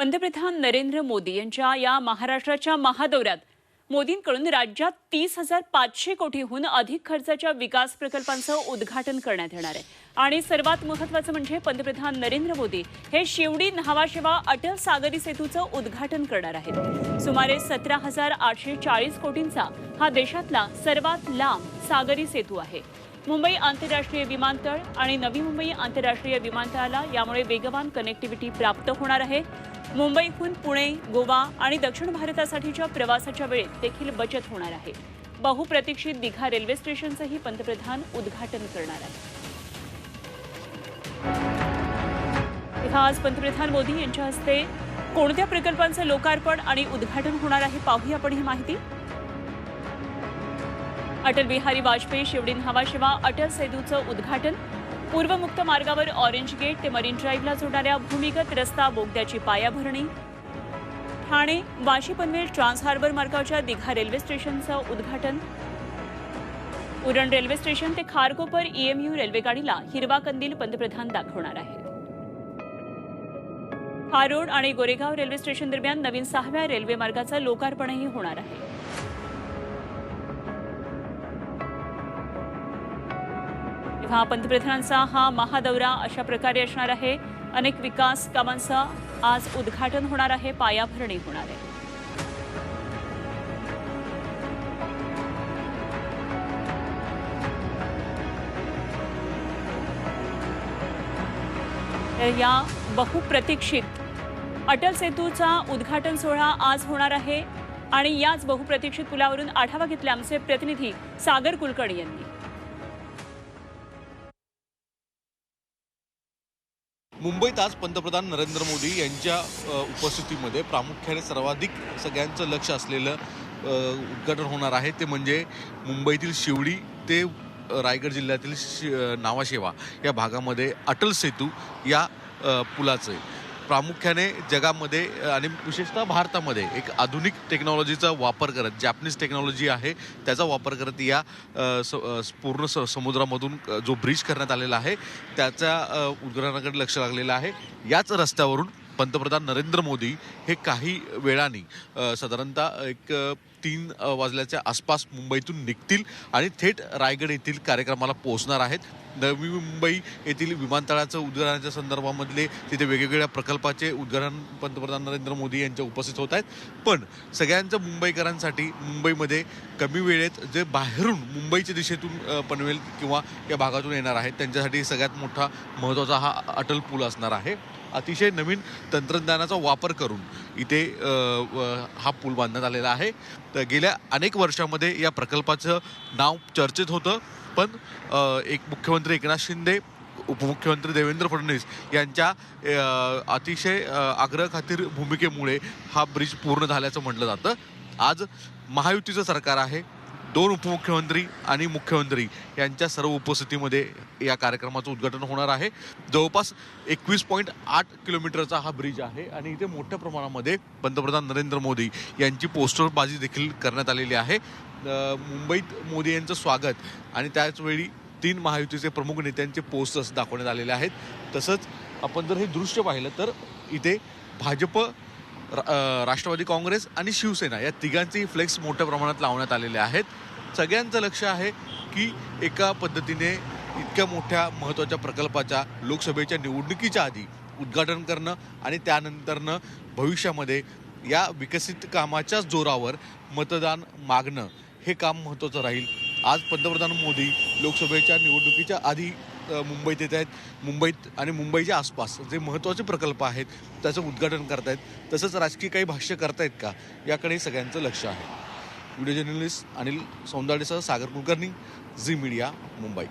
पंतप्रधान नरेंद्र मोदी यांच्या या महाराष्ट्राच्या महादौऱ्यात मोदींकडून राज्यात तीस हजार पाचशे कोटीहून अधिक खर्चाच्या विकास प्रकल्पांचं उद्घाटन करण्यात येणार आहे. आणि सर्वात महत्वाचं म्हणजे पंतप्रधान नरेंद्र मोदी हे शिवडी न्हावाशेवा अटल सागरी सेतूचं उद्घाटन करणार आहेत. सुमारे सतरा हजार आठशे चाळीस कोटींचा हा देशातला सर्वात लांब सागरी सेतू आहे. मुंबई आंतरराष्ट्रीय विमानतळ आणि नवी मुंबई आंतरराष्ट्रीय विमानतळाला यामुळे वेगवान कनेक्टिव्हिटी प्राप्त होणार आहे. मुंबईहून पुणे गोवा आणि दक्षिण भारतासाठीच्या प्रवासाच्या वेळेत देखील बचत होणार आहे. बहुप्रतीक्षित दिघा रेल्वे स्टेशनचंही पंतप्रधान उद्घाटन करणार आहेत. आज पंतप्रधान मोदी यांच्या हस्ते कोणत्या प्रकल्पांचं लोकार्पण आणि उद्घाटन होणार आहे पाहूया आपण ही माहिती. अटल बिहारी वाजपेयी शिवडीन हवाशिवा अटल सेतूचं उद्घाटन. पूर्वमुक्त मार्गावर ऑरेंज गेट ते मरीन ड्राईव्हला जोडणाऱ्या भूमिगत रस्ता बोगद्याची पायाभरणी. ठाणे वाशी पनवेल ट्रान्स हार्बर मार्गाच्या दिघा रेल्वे स्टेशनचं उद्घाटन. उरण रेल्वे स्टेशन ते खारकोपर ईएमयू रेल्वेगाडीला हिरवा कंदील पंतप्रधान दाखवणार आहेत. हारोड आणि गोरेगाव रेल्वे स्टेशन दरम्यान नवीन सहाव्या रेल्वे मार्गाचं लोकार्पणही होणार आहे. बघा पंतप्रधानांचा हा महादौरा अशा प्रकारे असणार आहे. अनेक विकास कामांचं आज उद्घाटन होणार आहे पायाभरणी होणार आहे. या बहुप्रतीक्षित अटल सेतूचा उद्घाटन सोहळा आज होणार आहे आणि याच बहुप्रतीक्षित पुलावरून आढावा घेतला आमचे प्रतिनिधी सागर कुलकर्णी यांनी. मुंबईत आज पंतप्रधान नरेंद्र मोदी यांच्या उपस्थितीमध्ये प्रामुख्याने सर्वाधिक सगळ्यांचं लक्ष असलेलं उद्घाटन होणार आहे. ते म्हणजे मुंबईतील शिवडी ते रायगड जिल्ह्यातील शि नावाशेवा या भागामध्ये अटल सेतू या पुलाचं आहे. प्रामुख्याने जगामध्ये आणि विशेषतः भारतामध्ये एक आधुनिक टेक्नॉलॉजीचा वापर करत जॅपनीज टेक्नॉलॉजी आहे त्याचा वापर करत या स- पूर्ण स समुद्रामधून जो ब्रिज करण्यात आलेला आहे त्याच्या उद्घाटनाकडे लक्ष लागलेलं आहे. याच रस्त्यावरून पंतप्रधान नरेंद्र मोदी हे काही वेळाने साधारणतः एक तीन वाजल्याच्या आसपास मुंबईतून निघतील आणि थेट रायगड येथील कार्यक्रमाला पोहोचणार आहेत. नवी मुंबई येथील विमानतळाचं उद्घाटनाच्या संदर्भामधले तिथे वेगवेगळ्या प्रकल्पाचे उद्घाटन पंतप्रधान नरेंद्र मोदी यांच्या उपस्थित होत आहेत. पण सगळ्यांचं मुंबईकरांसाठी मुंबईमध्ये कमी वेळेत जे बाहेरून मुंबईच्या दिशेतून पनवेल किंवा या भागातून येणार आहेत त्यांच्यासाठी सगळ्यात मोठा महत्त्वाचा हा अटल पूल असणार आहे. अतिशय नवीन तंत्रज्ञानाचा वापर करून इथे हा पूल बांधण्यात आलेला आहे. तर गेल्या अनेक वर्षामध्ये या प्रकल्पाचं नाव चर्चेत होतं. पण एक मुख्यमंत्री एकनाथ शिंदे उपमुख्यमंत्री देवेंद्र फडणवीस यांच्या अतिशय अ, आग्रह खातीर भूमिकेमुळे हा ब्रिज पूर्ण झाल्याचं म्हटलं जातं. आज महायुतीचं सरकार आहे. दोन उपमुख्यमंत्री आणि मुख्यमंत्री यांच्या सर्व उपस्थितीमध्ये या कार्यक्रमाचं उद्घाटन होणार आहे. जवळपास एकवीस पॉईंट आठ किलोमीटरचा हा ब्रिज आहे आणि इथे मोठ्या प्रमाणामध्ये पंतप्रधान नरेंद्र मोदी यांची पोस्टरबाजी देखील करण्यात आलेली आहे. मुंबईत मोदी यांचं स्वागत आणि त्याचवेळी तीन महायुतीचे प्रमुख नेत्यांचे पोस्टर्स दाखवण्यात आलेले आहेत. तसंच आपण जर हे दृश्य पाहिलं तर इथे भाजप रा- राष्ट्रवादी काँग्रेस आणि शिवसेना या तिघांचेही फ्लेक्स मोठ्या प्रमाणात लावण्यात आलेले आहेत. सगळ्यांचं लक्ष आहे की एका पद्धतीने इतक्या मोठ्या महत्त्वाच्या प्रकल्पाच्या लोकसभेच्या निवडणुकीच्या आधी उद्घाटन करणं आणि त्यानंतरनं भविष्यामध्ये या विकसित कामाच्याच जोरावर मतदान मागणं हे काम महत्त्वाचं राहील. आज पंतप्रधान मोदी लोकसभेच्या निवडणुकीच्या आधी मुंबईत येत आहेत. मुंबईत आणि मुंबईच्या आसपास जे महत्त्वाचे प्रकल्प आहेत त्याचं उद्घाटन करतायत. तसंच राजकीय काही भाष्य करतायत का? याकडे सगळ्यांचं लक्ष आहे. व्हिडिओ जर्नलिस्ट अनिल सौंदाडेसह सागर कुलकर्णी झी मीडिया मुंबई.